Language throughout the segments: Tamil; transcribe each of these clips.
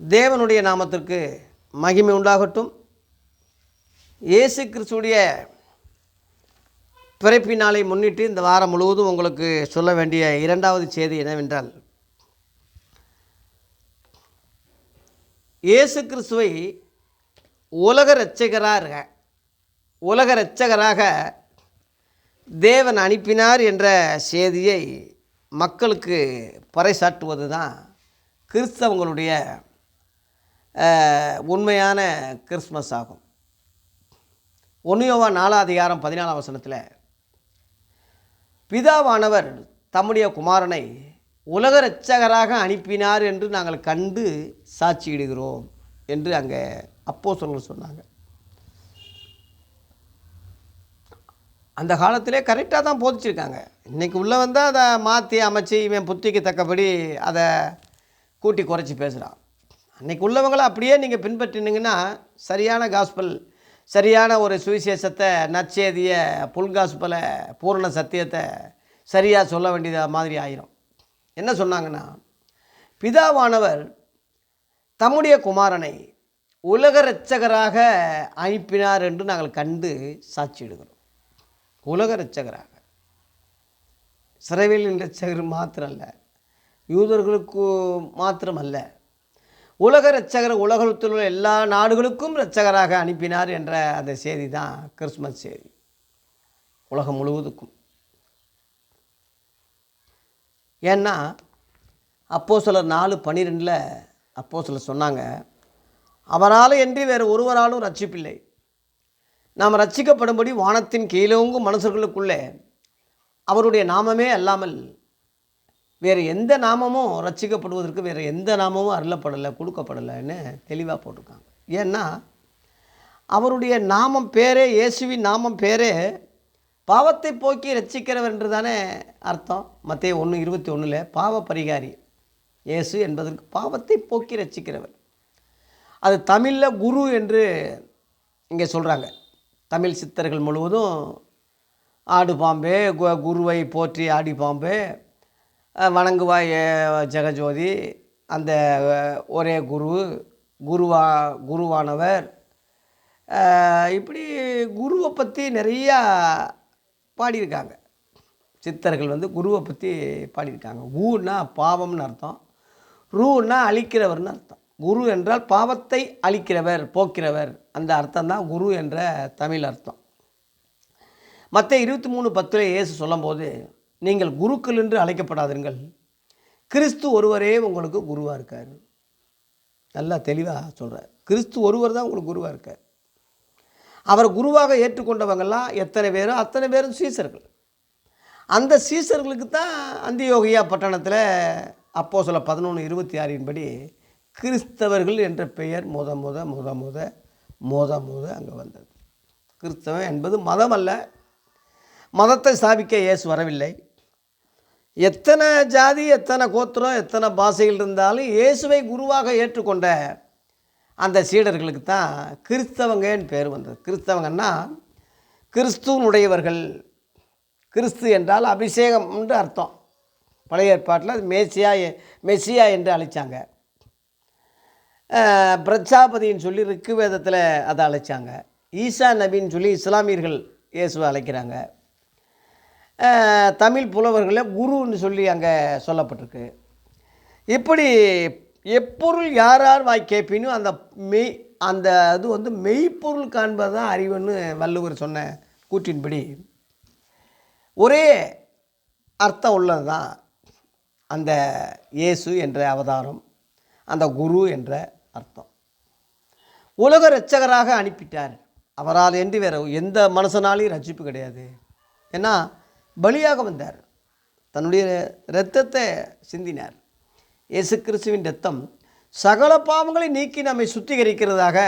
தேவனுடைய நாமத்திற்கு மகிமை உண்டாகட்டும். இயேசு கிறிஸ்துடைய பிறப்பினாலை முன்னிட்டு இந்த வாரம் முழுவதும் உங்களுக்கு சொல்ல வேண்டிய இரண்டாவது செய்தி என்னவென்றால் இயேசு கிறிஸ்துவை உலக இரட்சகராக உலக இரட்சகராக தேவன் அனுப்பினார் என்ற செய்தியை மக்களுக்கு பறைசாட்டுவது தான் கிறிஸ்தவங்களுடைய உண்மையான கிறிஸ்மஸ் ஆகும். ஒன்னியோவா நாலாம் அதிகாரம் பதினாலாம் வசனத்தில் பிதாவானவர் தம்முடைய குமாரனை உலக ரட்சகராக அனுப்பினார் என்று நாங்கள் கண்டு சாட்சியிடுகிறோம் என்று அங்கே அப்போ சொன்னாங்க. அந்த காலத்திலே கரெக்டாக தான் போதிச்சிருக்காங்க. இன்றைக்கி உள்ளே வந்தால் அதை மாற்றி அமைச்சு இவன் புத்திக்கு தக்கபடி அதை கூட்டி குறைச்சி பேசுகிறான் அன்றைக்கி உள்ளவங்களை அப்படியே நீங்கள் பின்பற்றினீங்கன்னா சரியான காஸ்பல் சரியான ஒரு சுவிசேஷத்தை நற்செய்திய புல்காஸ்பலை பூரண சத்தியத்தை சரியாக சொல்ல வேண்டியது மாதிரி ஆயிரும். என்ன சொன்னாங்கன்னா பிதாவானவர் தம்முடைய குமாரனை உலக இரட்சகராக அனுப்பினார் என்று நாங்கள் கண்டு சாட்சியிடுகிறோம். உலக இரட்சகராக. சிறைவேலின் இரட்சகர் மாத்திரம் அல்ல யூதர்களுக்கு மாத்திரமல்ல உலக ரட்சகர் உலகத்தில் உள்ள எல்லா நாடுகளுக்கும் ரட்சகராக அனுப்பினார் என்ற அந்த செய்தி தான் கிறிஸ்மஸ் செய்தி. உலகம் முழுவதுக்கும். ஏன்னா அப்போ சிலர் நாலு பன்னிரெண்டில் அப்போ சிலர் சொன்னாங்க அவரால் என்று வேறு ஒருவராலும் ரட்சிப்பில்லை நாம் ரட்சிக்கப்படும்படி வானத்தின் கீழோங்கும் மனுஷர்களுக்குள்ளே அவருடைய நாமமே அல்லாமல் வேறு எந்த நாமமும் ரச்சிக்கப்படுவதற்கு வேறு எந்த நாமமும் அருளப்படலை கொடுக்கப்படலைன்னு தெளிவாக போட்டிருக்காங்க. ஏன்னா அவருடைய நாமம் பேரே இயேசுவின் நாமம் பேரே பாவத்தை போக்கி ரட்சிக்கிறவர் என்று தானே அர்த்தம். மற்ற ஒன்று இருபத்தி ஒன்றில் பாவ பரிகாரி இயேசு என்பதற்கு பாவத்தை போக்கி ரட்சிக்கிறவர் அது தமிழில் குரு என்று இங்கே சொல்கிறாங்க தமிழ் சித்தர்கள் முழுவதும் ஆடு பாம்பே கு- குருவை போற்றி ஆடி பாம்பே வணங்குவாய் ஜெகஜோதி. அந்த ஒரே குரு குருவா குருவானவர். இப்படி குருவை பற்றி நிறையா பாடியிருக்காங்க. சித்தர்கள் வந்து குருவை பற்றி பாடியிருக்காங்க. ஊன்னா பாவம்னு அர்த்தம். ரூன்னா அழிக்கிறவர்னு அர்த்தம். குரு என்றால் பாவத்தை அழிக்கிறவர் போக்கிறவர். அந்த அர்த்தம் தான் குரு என்ற தமிழ் அர்த்தம். மற்ற இருபத்தி மூணு பத்தில் இயேசு சொல்லும்போது நீங்கள் குருக்கள் என்று அழைக்கப்படாதீர்கள் கிறிஸ்து ஒருவரே உங்களுக்கு குருவாக இருக்கார். நல்லா தெளிவாக சொல்கிறார் கிறிஸ்து ஒருவர் தான் உங்களுக்கு குருவாக இருக்கார். அவர் குருவாக ஏற்றுக்கொண்டவங்கெல்லாம் எத்தனை பேரோ அத்தனை பேரும் சீசர்கள். அந்த சீசர்களுக்கு தான் அந்தியோகியா பட்டணத்தில் அப்போ சொல்ல பதினொன்று இருபத்தி ஆறின்படி கிறிஸ்தவர்கள் என்ற பெயர் முத முத முத முத முத முத அங்கே வந்தது. கிறிஸ்தவம் என்பது மதம் அல்ல. மதத்தை ஸ்தாபிக்க இயேசு வரவில்லை. எத்தனை ஜாதி எத்தனை கோத்திரம் எத்தனை பாஷைகள் இருந்தாலும் இயேசுவை குருவாக ஏற்றுக்கொண்ட அந்த சீடர்களுக்கு தான் கிறிஸ்தவங்கன்னு பேர் வந்தது. கிறிஸ்தவங்கன்னா கிறிஸ்துவனுடையவர்கள். கிறிஸ்து என்றால் அபிஷேகம் என்று அர்த்தம். பழைய ஏற்பாட்டில் அது மேசியா எ- மெஸ்ஸியா என்று அழைச்சாங்க. பிரஜாபதின்னு சொல்லி ரிக்கு வேதத்தில் அதை அழைச்சாங்க. ஈசா நபின்னு சொல்லி இஸ்லாமியர்கள் இயேசுவை அழைக்கிறாங்க. தமிழ் புலவர்களை குருன்னு சொல்லி அங்கே சொல்லப்பட்டிருக்கு. இப்படி எப்பொருள் யார் யார் வாய் கேட்பினும் அந்த மெய் அந்த இது வந்து மெய்ப்பொருள் காண்பது தான் அறிவுன்னு வள்ளுவர் சொன்ன கூற்றின்படி. ஒரே அர்த்தம் உள்ளது தான் அந்த இயேசு என்ற அவதாரம் அந்த குரு என்ற அர்த்தம். உலக ரட்சகராக அனுப்பிட்டார். அவரால் என்று வேறு எந்த மனுஷனாலையும் ரட்சிப்பு கிடையாது. ஏன்னா பலியாக வந்தார். தன்னுடைய இரத்தத்தை சிந்தினார். இயேசு கிறிஸ்துவின் ரத்தம் சகல பாவங்களை நீக்கி நம்மை சுத்திகரிக்கிறதாக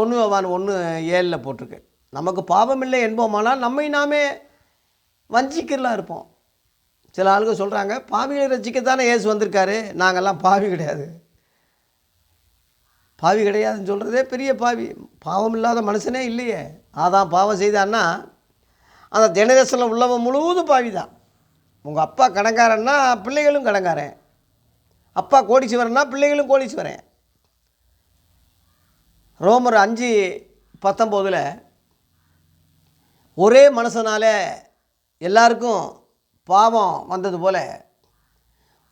ஒன்று அவன் ஒன்று ஏழில் போட்டிருக்கு. நமக்கு பாவம் இல்லை என்போமானால் நம்மை நாமே வஞ்சிக்கிறலாம் இருப்போம். சில ஆளுங்க சொல்கிறாங்க பாவிகளை ரசிக்கத்தானே இயேசு வந்திருக்காரு? நாங்கள்லாம் பாவி கிடையாது. பாவி கிடையாதுன்னு சொல்கிறதே பெரிய பாவி. பாவம் இல்லாத மனுஷனே இல்லையே. அதான் பாவம் செய்தான்னா அந்த ஜெனரேஷனில் உள்ளவன் முழுவதும் பாவி தான் உங்கள் அப்பா கடங்காரன்னா பிள்ளைகளும் கடங்காரன். அப்பா கோடீஸ்வரன்னா பிள்ளைகளும் கோடீஸ்வரன். ரோமர் அஞ்சு பத்தொம்போதில் ஒரே மனுஷனால எல்லாருக்கும் பாவம் வந்தது போல்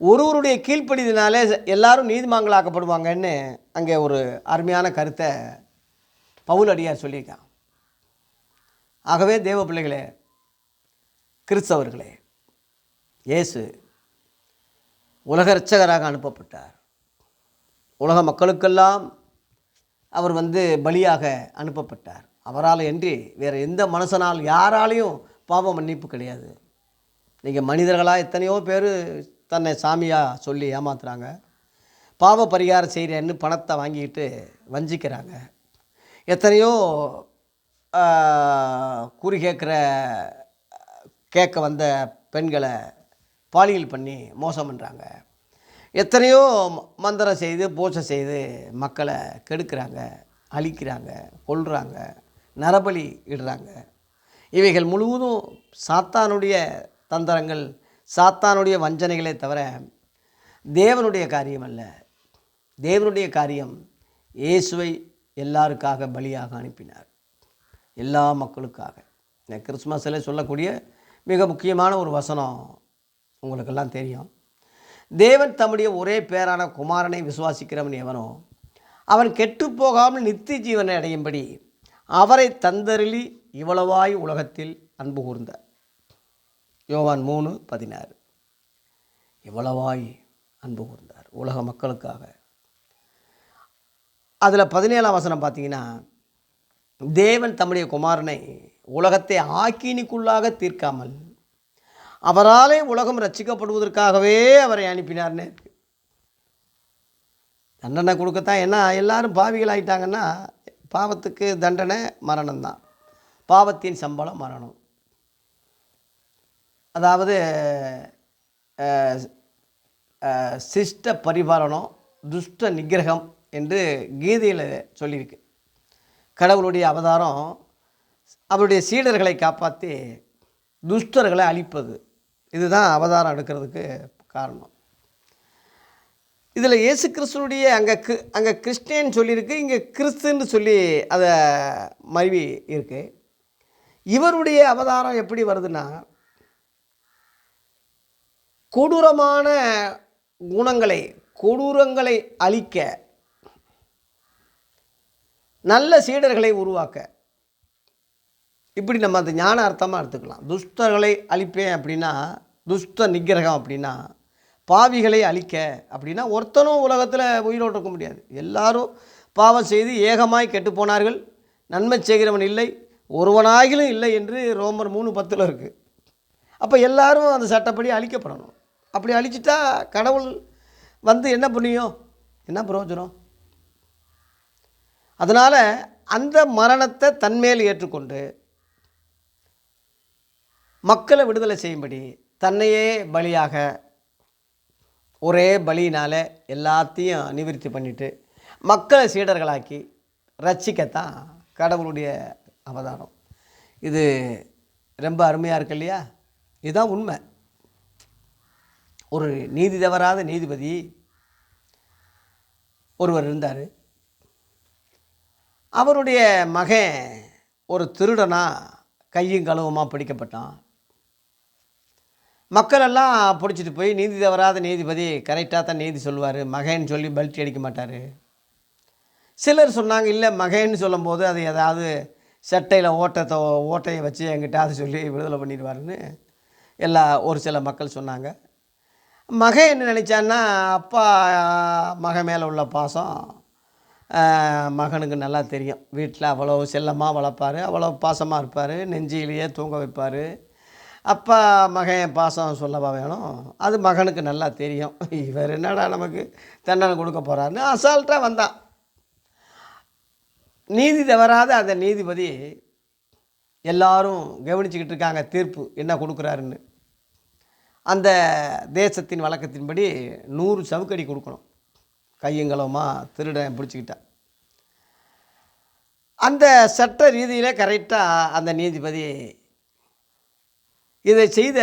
ஒருவருடைய கீழ்ப்படிதினாலே எல்லாரும் நீதிமாங்களாக்கப்படுவாங்கன்னு அங்கே ஒரு அருமையான கருத்தை பவுல் அடியார் சொல்லியிருக்கான். ஆகவே தேவ பிள்ளைகளே கிறிஸ்தவர்களே இயேசு உலக இரட்சகராக அனுப்பப்பட்டார். உலக மக்களுக்கெல்லாம் அவர் வந்து பலியாக அனுப்பப்பட்டார். அவரால் இன்றி வேறு எந்த மனுஷனால் யாராலையும் பாவ மன்னிப்பு கிடையாது. நீங்கள் மனிதர்களாக எத்தனையோ பேர் தன்னை சாமியாக சொல்லி ஏமாத்துறாங்க. பாவ பரிகாரம் செய்கிறேன்னு பணத்தை வாங்கிக்கிட்டு வஞ்சிக்கிறாங்க. எத்தனையோ குறி கேட்குற கேட்க வந்த பெண்களை பாலியல் பண்ணி மோசம் பண்ணுறாங்க எத்தனையோ ம- மந்திரம் செய்து பூஜை செய்து மக்களை கெடுக்கிறாங்க அழிக்கிறாங்க கொள்கிறாங்க நரபலி இடுறாங்க. இவைகள் முழுவதும் சாத்தானுடைய தந்திரங்கள் சாத்தானுடைய வஞ்சனைகளே தவிர தேவனுடைய காரியம் அல்ல. தேவனுடைய காரியம் இயேசுவை எல்லாருக்காக பலியாக அனுப்பினார். எல்லா மக்களுக்காக. இந்த கிறிஸ்மஸில் சொல்லக்கூடிய மிக முக்கியமான ஒரு வசனம் உங்களுக்கெல்லாம் தெரியும். தேவன் தம்முடைய ஒரே பேரான குமாரனை விசுவாசிக்கிறவன் எவனோ அவன் கெட்டுப் போகாமல் நித்திய ஜீவனை அடையும்படி அவரை தந்தருளி இவ்வளவாய் உலகத்தில் அன்பு கூர்ந்த யோவான் மூணு பதினாறு. இவ்வளவாய் அன்பு கூர்ந்தார் உலக மக்களுக்காக. அதில் பதினேழாம் வசனம் பார்த்தீங்கன்னா தேவன் தம்முடைய குமாரனை உலகத்தை ஆக்கினிக்குள்ளாக தீர்க்காமல் அவராலே உலகம் ரட்சிக்கப்படுவதற்காகவே அவரை அனுப்பினார்னு. தண்டனை கொடுக்கத்தான் ஏன்னா எல்லாரும் பாவிகள் ஆகிட்டாங்கன்னா பாவத்துக்கு தண்டனை மரணம்தான். பாவத்தின் சம்பளம் மரணம். அதாவது சிஷ்ட பரிபாலனம் துஷ்ட நிகிரகம் என்று கீதையில் சொல்லியிருக்கு. கடவுளுடைய அவதாரம் அவருடைய சீடர்களை காப்பாற்றி துஷ்டர்களை அழிப்பது. இதுதான் அவதாரம் எடுக்கிறதுக்கு காரணம். இதில் இயேசு கிறிஸ்துனுடைய அங்கே கி அங்கே கிறிஸ்டியன் சொல்லியிருக்கு இங்கே கிறிஸ்துன்னு சொல்லி அதை மருவி இருக்கு. இவருடைய அவதாரம் எப்படி வருதுன்னா கொடூரமான குணங்களை கொடூரங்களை அழிக்க நல்ல சீடர்களை உருவாக்க. இப்படி நம்ம அந்த ஞான அர்த்தமாக எடுத்துக்கலாம். துஷ்டர்களை அழிப்பேன் அப்படின்னா துஷ்ட நிக்கிரகம் அப்படின்னா பாவிகளை அழிக்க அப்படின்னா ஒருத்தனும் உலகத்தில் உயிரோடு இருக்க முடியாது. எல்லாரும் பாவம் செய்து ஏகமாய் கெட்டுப்போனார்கள் நன்மை செய்கிறவன் இல்லை. ஒருவனாகிலும் இல்லை என்று ரோமர் மூணு பத்தில் இருக்குது அப்போ எல்லாரும் அந்த சட்டப்படி அழிக்கப்படணும். அப்படி அழிச்சிட்டா கடவுள் வந்து என்ன புண்ணியம்? என்ன பிரயோஜனம்? அதனால் அந்த மரணத்தை தன்மேல் ஏற்றுக்கொண்டு மக்களை விடுதலை செய்யும்படி தன்னையே பலியாக ஒரே பலியினால் எல்லாத்தையும் நிவர்த்தி பண்ணிவிட்டு மக்களை சீடர்களாக்கி ரட்சிக்கத்தான் கடவுளுடைய அவதாரம். இது ரொம்ப அருமையாக இருக்கு இல்லையா? இதுதான் உண்மை. ஒரு நீதி தவறாத நீதிபதி ஒருவர் இருந்தார். அவருடைய மகன் ஒரு திருடனாக கையும் களவுமா பிடிக்கப்பட்டான். மக்களெல்லாம் பிடிச்சிட்டு போய் நீதி தவறாத நீதிபதி கரெக்டாக தான் நீதி சொல்லுவார். மகன் சொல்லி பல்ட்டி அடிக்க மாட்டார். சிலர் சொன்னாங்க இல்லை மகன்னு சொல்லும்போது அது ஏதாவது சட்டையில் ஓட்டத்தை ஓட்டையை வச்சு என்கிட்ட அது சொல்லி விடுதலை பண்ணிடுவாருன்னு எல்லா ஒரு சில மக்கள் சொன்னாங்க. மகன் என்ன நினச்சான்னா அப்பா மகன் மேலே உள்ள பாசம் மகனுக்கு நல்லா தெரியும். வீட்டில் அவ்வளோ செல்லமாக வளர்ப்பார் அவ்வளோ பாசமாக இருப்பார் நெஞ்சிலேயே தூங்க வைப்பார். அப்பா மகன் பாசம் சொல்லவா வேணும்? அது மகனுக்கு நல்லா தெரியும். இவர் என்னடா நமக்கு தண்டனை கொடுக்க போகிறாருன்னு அசால்ட்டாக வந்தான். நீதி தவறாத அந்த நீதிபதி எல்லாரும் கவனிச்சுக்கிட்டு இருக்காங்க தீர்ப்பு என்ன கொடுக்குறாருன்னு. அந்த தேசத்தின் வழக்கத்தின்படி நூறு சவுக்கடி கொடுக்கணும். கையங்களமாக திருடன் பிடிச்சிக்கிட்டான் அந்த சட்ட ரீதியிலே கரெக்டாக அந்த நீதிபதி இதை செய்த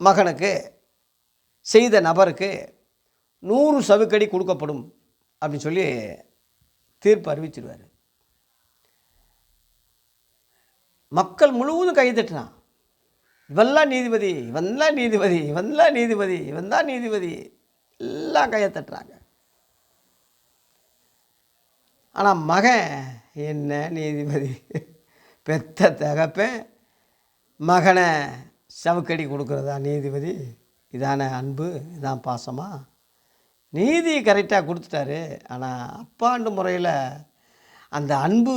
மகனுக்கு செய்த நபருக்கு நூறு சவுக்கடி கொடுக்கப்படும் அப்படின்னு சொல்லி தீர்ப்பு அறிவிச்சிருவார். மக்கள் முழுவதும் கைதட்டினான் இவெல்லாம் நீதிபதி இவன்லாம் நீதிபதி இவன்லாம் நீதிபதி இவன் தான் நீதிபதி. எல்லாம் கையை தட்டுறாங்க. ஆனால் மகன் என்ன நீதிபதி? பெத்த தகப்பன் மகனை சவுக்கடி கொடுக்குறதா நீதிபதி? இதான அன்பு இதான் பாசமா? நீதி கரெக்டாக கொடுத்துட்டாரு. ஆனால் அப்பாண்டு முறையில் அந்த அன்பு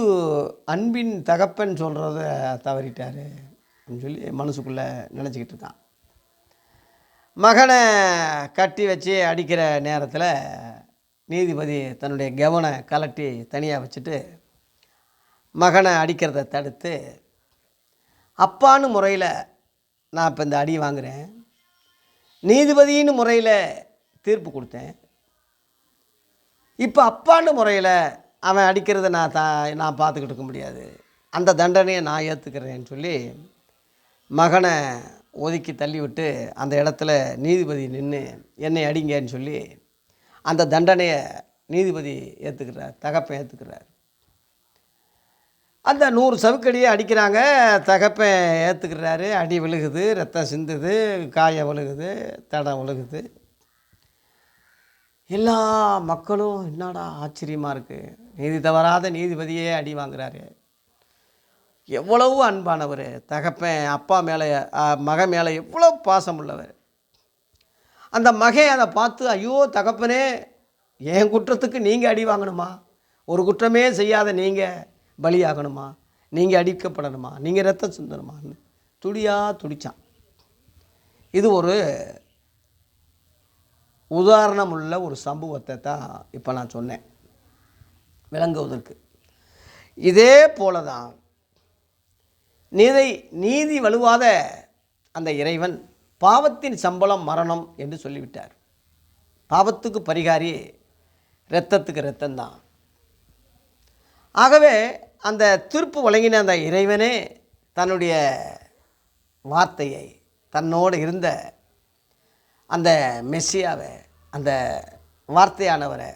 அன்பின் தகப்பன் சொல்கிறத தவறிட்டார் அப்படின்னு சொல்லி மனசுக்குள்ளே நினச்சிக்கிட்டு இருக்கான். மகனை கட்டி வச்சு அடிக்கிற நேரத்தில் நீதிபதி தன்னுடைய கவனை கலட்டி தனியாக வச்சுட்டு மகனை அடிக்கிறத தடுத்து அப்பான்னு முறையில் நான் இப்போ இந்த அடி வாங்குகிறேன் நீதிபதின்னு முறையில் தீர்ப்பு கொடுத்தேன். இப்போ அப்பான்னு முறையில் அவன் அடிக்கிறத நான் தா நான் பார்த்துக்கிட்டு இருக்க முடியாது. அந்த தண்டனையை நான் ஏற்றுக்கிறேன்னு சொல்லி மகனை ஒதுக்கி தள்ளிவிட்டு அந்த இடத்துல நீதிபதி நின்று என்னை அடிங்கன்னு சொல்லி அந்த தண்டனையை நீதிபதி ஏற்றுக்கிறார் தகப்பன் ஏற்றுக்கிறார் அந்த நூறு சவுக்கடியை அடிக்கிறாங்க தகப்பன் ஏற்றுக்கிறாரு அடி விழுகுது ரத்தம் சிந்துது காயம் விழுகுது தடம் விழுகுது. எல்லா மக்களும் என்னடா ஆச்சரியமாக இருக்குது நீதி தவறாத நீதிபதியே அடி வாங்குறாரு. எவ்வளவு அன்பானவர் தகப்பன் அப்பா மேலே மகன் மேலே எவ்வளோ பாசம் உள்ளவர் அந்த மகன் அதை பார்த்து ஐயோ தகப்பனே என் குற்றத்துக்கு நீங்கள் அடி வாங்கணுமா? ஒரு குற்றமே செய்யாத நீங்கள் பலியாகணுமா? நீங்கள் அடிக்கப்படணுமா? நீங்கள் ரத்தம் சிந்தணுமான்னு துடியாக துடித்தான் இது ஒரு உதாரணம் உள்ள ஒரு சம்பவத்தை தான் இப்போ நான் சொன்னேன் விளங்குவதற்கு. இதே போல தான் நீதை நீதி வலுவாத அந்த இறைவன் பாவத்தின் சம்பளம் மரணம் என்று சொல்லிவிட்டார். பாவத்துக்கு பரிகாரி இரத்தத்துக்கு இரத்தந்தான். ஆகவே அந்த தீர்ப்பு வழங்கின அந்த இறைவனே தன்னுடைய வார்த்தையை தன்னோடு இருந்த அந்த மெஸ்ஸியாவை அந்த வார்த்தையானவரை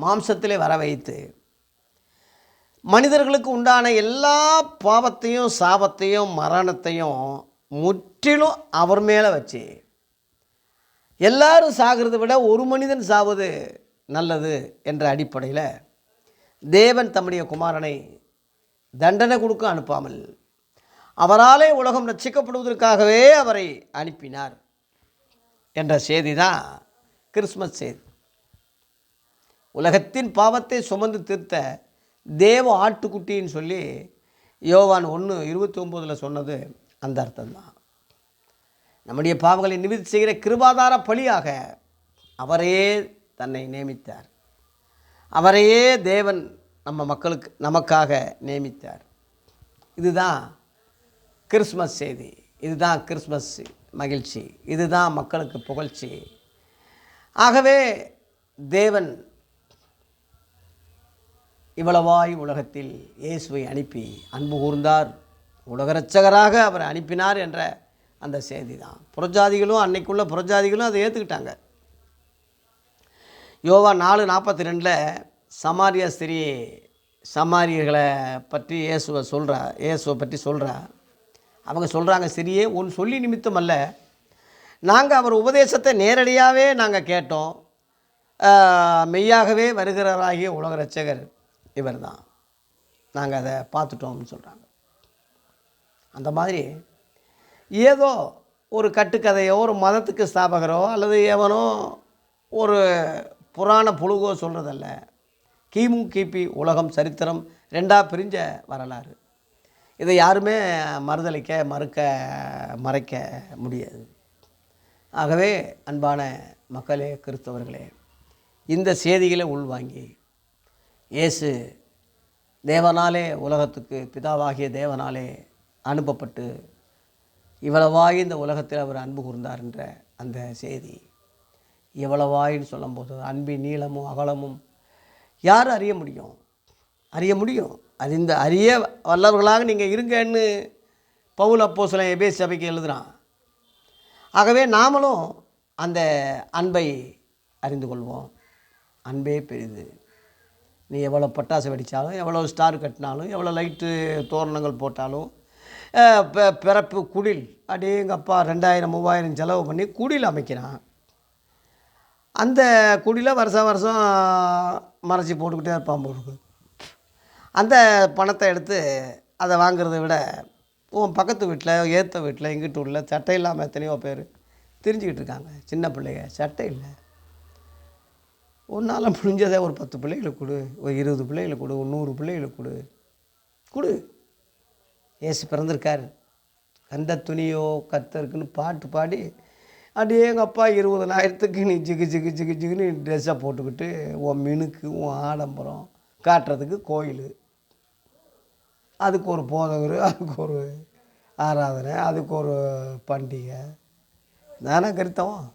மாம்சத்திலே வர வைத்து மனிதர்களுக்கு உண்டான எல்லா பாவத்தையும் சாபத்தையும் மரணத்தையும் முற்றிலும் அவர் மேலே வச்சு எல்லாரும் சாகிறத விட ஒரு மனிதன் சாவது நல்லது என்ற அடிப்படையில் தேவன் தம்முடைய குமாரனை தண்டனை கொடுக்க அனுப்பாமல் அவராலே உலகம் ரட்சிக்கப்படுவதற்காகவே அவரை அனுப்பினார் என்ற செய்தி தான் கிறிஸ்மஸ் செய்தி. உலகத்தின் பாவத்தை சுமந்து தீர்த்த தேவ ஆட்டுக்குட்டின்னு சொல்லி யோவான் ஒன்று இருபத்தி ஒம்போதில் சொன்னது அந்த அர்த்தம்தான். நம்முடைய பாவங்களை நிவர்த்தி செய்கிற கிருபாதார பலியாக அவரையே தன்னை நியமித்தார். அவரையே தேவன் நம்ம மக்களுக்கு நமக்காக நியமித்தார். இதுதான் கிறிஸ்மஸ் செய்தி. இதுதான் கிறிஸ்மஸ் மகிழ்ச்சி. இதுதான் மக்களுக்கு புகழ்ச்சி. ஆகவே தேவன் இவ்வளவாய் உலகத்தில் இயேசுவை அனுப்பி அன்பு கூர்ந்தார். உலக ரட்சகராக அவர் அனுப்பினார் என்ற அந்த செய்தி தான் புறஜாதிகளும் அன்னைக்குள்ள புறஜாதிகளும் அதை ஏற்றுக்கிட்டாங்க யோவா நாலு நாற்பத்தி ரெண்டில் சமாரிய ஸ்திரீ சமாரியர்களை பற்றி இயேசுவை சொல்கிறா இயேசுவை பற்றி சொல்கிறா அவங்க சொல்கிறாங்க சரியே உன் சொல்லி நிமித்தம் அல்ல. நாங்கள் அவர் உபதேசத்தை நேரடியாகவே நாங்கள் கேட்டோம். மெய்யாகவே வருகிறவராகிய உலக ரட்சகர் இவர் தான் நாங்கள் அதை பார்த்துட்டோம்னு சொல்கிறாங்க அந்த மாதிரி ஏதோ ஒரு கட்டுக்கதையோ ஒரு மதத்துக்கு ஸ்தாபகரோ அல்லது எவனோ ஒரு புராண புழுகோ சொல்கிறதல்ல கிமு கிபி உலகம் சரித்திரம் ரெண்டாக பிரிஞ்ச வரலாறு. இதை யாருமே மறுதளிக்க மறுக்க மறைக்க முடியாது. ஆகவே அன்பான மக்களே கிறிஸ்தவர்களே இந்த செய்திகளை உள்வாங்கி இயேசு தேவனாலே உலகத்துக்கு பிதாவாகிய தேவனாலே அனுப்பப்பட்டு இவ்வளவாய் இந்த உலகத்தில் அவர் அன்பு கூர்ந்தார் என்ற அந்த செய்தி இவ்வளவாயின்னு சொல்லும்போது அன்பின் நீளமும் அகலமும் யார் அறிய முடியும்? அறிய முடியும். அது இந்த அறிய வல்லவர்களாக நீங்கள் இருங்கன்னு பவுல் அப்போ சில எபே சபைக்கு எழுதுகிறான் ஆகவே நாமளும் அந்த அன்பை அறிந்து கொள்வோம். அன்பே பெரிது. நீ எவ்வளோ பட்டாசு வெடித்தாலும் எவ்வளோ ஸ்டார் கட்டினாலும் எவ்வளோ லைட்டு தோரணங்கள் போட்டாலும் பெ- பிறப்பு குடில் அப்படியே எங்கள் அப்பா ரெண்டாயிரம் மூவாயிரம் செலவு பண்ணி குடில் அமைக்கிறான். அந்த குடில வருஷம் வருஷம் மறைச்சி போட்டுக்கிட்டே இருப்பான் போட்டுக்கு அந்த பணத்தை எடுத்து அதை வாங்குறதை விட உன் பக்கத்து வீட்டில் ஏற்ற வீட்டில் எங்கிட்ட உள்ள சட்டை இல்லாமல் எத்தனையோ பேர் தெரிஞ்சுக்கிட்டு இருக்காங்க. சின்ன பிள்ளைங்க சட்டை இல்லை. உன்னால் முடிஞ்சதை ஒரு பத்து பிள்ளைகளுக்கு கொடு ஒரு இருபது பிள்ளைகளுக்கு கொடு ஒரு நூறு பிள்ளைகளுக்கு கொடு. கொடு. ஏசு பிறந்திருக்கார். கந்த துணியோ கத்தருக்குன்னு பாட்டு பாடி அப்படியே எங்கள் அப்பா இருபதனாயிரத்துக்கு நீ ஜிகு ஜிகு ஜிகு ஜிகுன்னு ட்ரெஸ்ஸை போட்டுக்கிட்டு உன் மினுக்கு உன் ஆடம்பரம் காட்டுறதுக்கு கோயில். அதுக்கு ஒரு போதவர் அதுக்கு ஒரு ஆராதனை அதுக்கு ஒரு பண்டிகை. தானே கருத்தவம்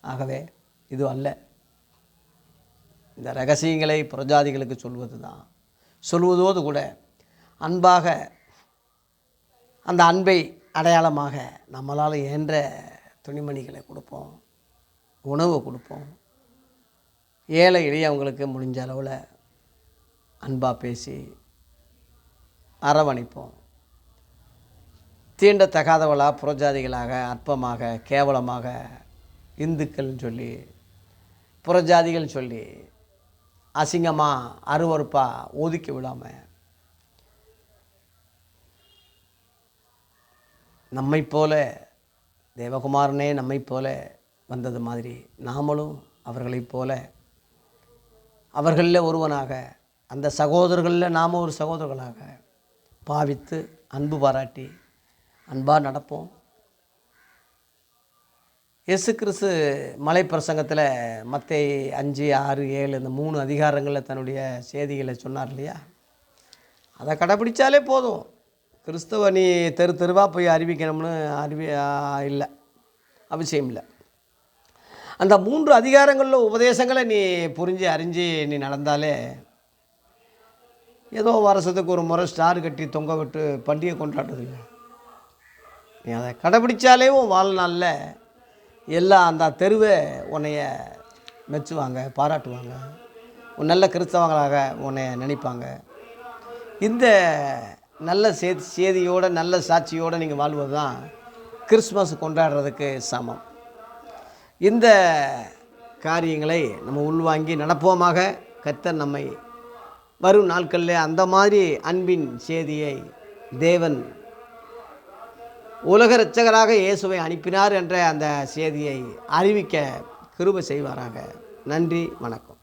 ஆகவே இது அல்ல. இந்த ரகசியங்களை புரஜாதிகளுக்கு சொல்வது தான் சொல்வதோடு கூட அன்பாக அந்த அன்பை அடையாளமாக நம்மளால் இயன்ற துணிமணிகளை கொடுப்போம் உணவு கொடுப்போம். ஏழை எளியவங்களுக்கு முடிஞ்ச அளவில் அன்பாக பேசி அரவணைப்போம். தீண்டத்தகாதவளாக புறஜாதிகளாக அற்பமாக கேவலமாக இந்துக்கள்னு சொல்லி புறஜாதிகள் சொல்லி அசிங்கமாக அருவறுப்பாக ஒதுக்கி விடாமல் நம்மை போல தேவகுமாரனே நம்மைப் போல வந்தது மாதிரி நாமளும் அவர்களைப் போல அவர்களில் ஒருவனாக அந்த சகோதரர்களில் நாம் ஒரு சகோதரர்களாக பாவித்து அன்பு பாராட்டி அன்பாக நடப்போம். இயேசு கிறிஸ்து மலை பிரசங்கத்தில் மற்ற அஞ்சு ஆறு ஏழு இந்த மூணு அதிகாரங்களில் தன்னுடைய செய்திகளை சொன்னார் இல்லையா? அதை கடைப்பிடிச்சாலே போதும். கிறிஸ்தவ நீ தெரு தெருவாக போய் அறிவிக்கணும்னு அறிவி இல்லை. அவசியம் இல்லை. அந்த மூன்று அதிகாரங்களில் உபதேசங்களை நீ புரிஞ்சு அறிஞ்சு நீ நடந்தாலே ஏதோ வருஷத்துக்கு ஒரு முறை ஸ்டார் கட்டி தொங்க விட்டு பண்டிகை கொண்டாடுறது நீ அதை கடைப்பிடிச்சாலே உன் வாழ்நாளில் எல்லாம் அந்த தெருவை உன்னைய மெச்சுவாங்க பாராட்டுவாங்க. நல்ல கிறிஸ்தவங்களாக உன்னை நினைப்பாங்க. இந்த நல்ல சேதி சேதியோடு நல்ல சாட்சியோடு நீங்கள் வாழ்வது தான் கிறிஸ்மஸ் கொண்டாடுறதுக்கு சமம். இந்த காரியங்களை நம்ம உள்வாங்கி நடப்போமாக கர்த்தர் நம்மை வரும் நாட்களில் அந்த மாதிரி அன்பின் சேதியை தேவன் உலக இரட்சகராக இயேசுவை அனுப்பினார் என்ற அந்த செய்தியை அறிவிக்க கிருப செய்வாராக. நன்றி வணக்கம்.